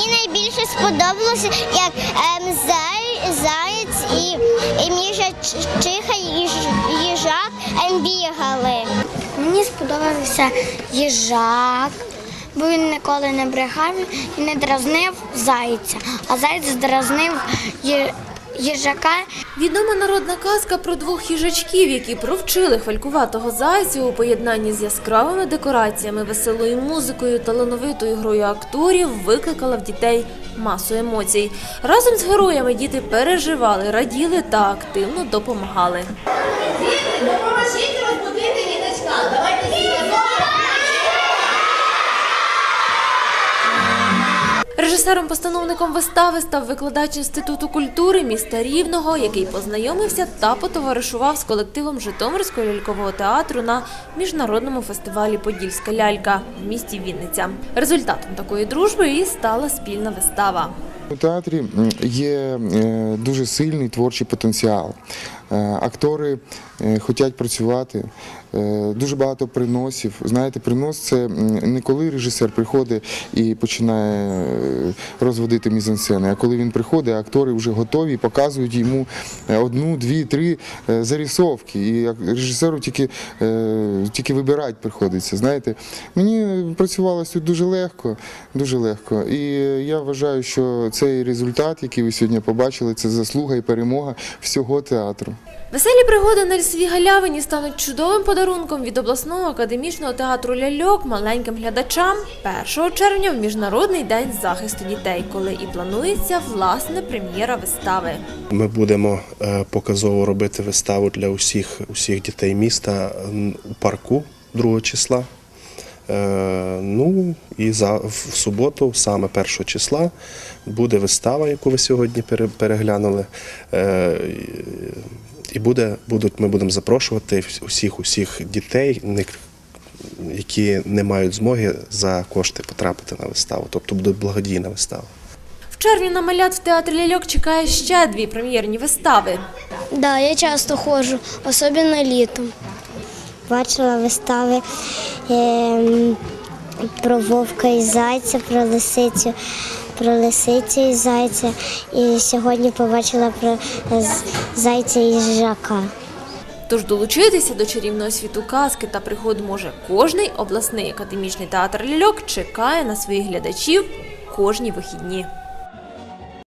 Мені найбільше сподобалося, як ем, заєць і, і міжачиха їж- їжак бігали. Мені сподобався їжак, бо він ніколи не брехав і не дразнив зайця, а зайць дразнив ї- їжака. Відома народна казка про двох їжачків, які провчили хвалькуватого зайцю у поєднанні з яскравими декораціями, веселою музикою, талановитою грою акторів, викликала в дітей масу емоцій. Разом з героями діти переживали, раділи та активно допомагали. Допоможіть розбудити Режисером-постановником вистави став викладач Інституту культури міста Рівного, який познайомився та потоваришував з колективом Житомирського лялькового театру на міжнародному фестивалі Подільська лялька в місті Вінниця. Результатом такої дружби і стала спільна вистава. У театрі є е, дуже сильний творчий потенціал. Е, Актори е, хочуть працювати, дуже багато приносів. Знаєте, принос це не коли режисер приходить і починає розводити мізансцени, а коли він приходить, актори вже готові, показують йому одну, дві, три зарисовки. І режисеру тільки, тільки вибирати приходиться. Знаєте, мені працювалося тут дуже легко, дуже легко. І я вважаю, що цей результат, який ви сьогодні побачили, це заслуга і перемога всього театру. Веселі пригоди на лісовій галявині стануть чудовим подарунком від обласного академічного театру ляльок маленьким глядачам 1 червня в міжнародний день захисту дітей, коли і планується власне прем'єра вистави. Ми будемо е, показово робити виставу для усіх, усіх дітей міста у парку 2 числа. Е, Ну і за в суботу, саме 1 числа, буде вистава, яку ви сьогодні пере- переглянули. Е, І буде, будуть, ми будемо запрошувати усіх усіх дітей, які не мають змоги за кошти потрапити на виставу. Тобто буде благодійна вистава. В червні на малят в театрі ляльок чекає ще дві прем'єрні вистави. Да, я часто ходжу, особливо літом. Бачила вистави ем, про вовка і зайця, про лисицю, про лисицю і зайця. І сьогодні побачила про е, зайця і жака. Тож долучитися до чарівного світу казки та пригод може кожний обласний академічний театр ляльок чекає на своїх глядачів кожні вихідні.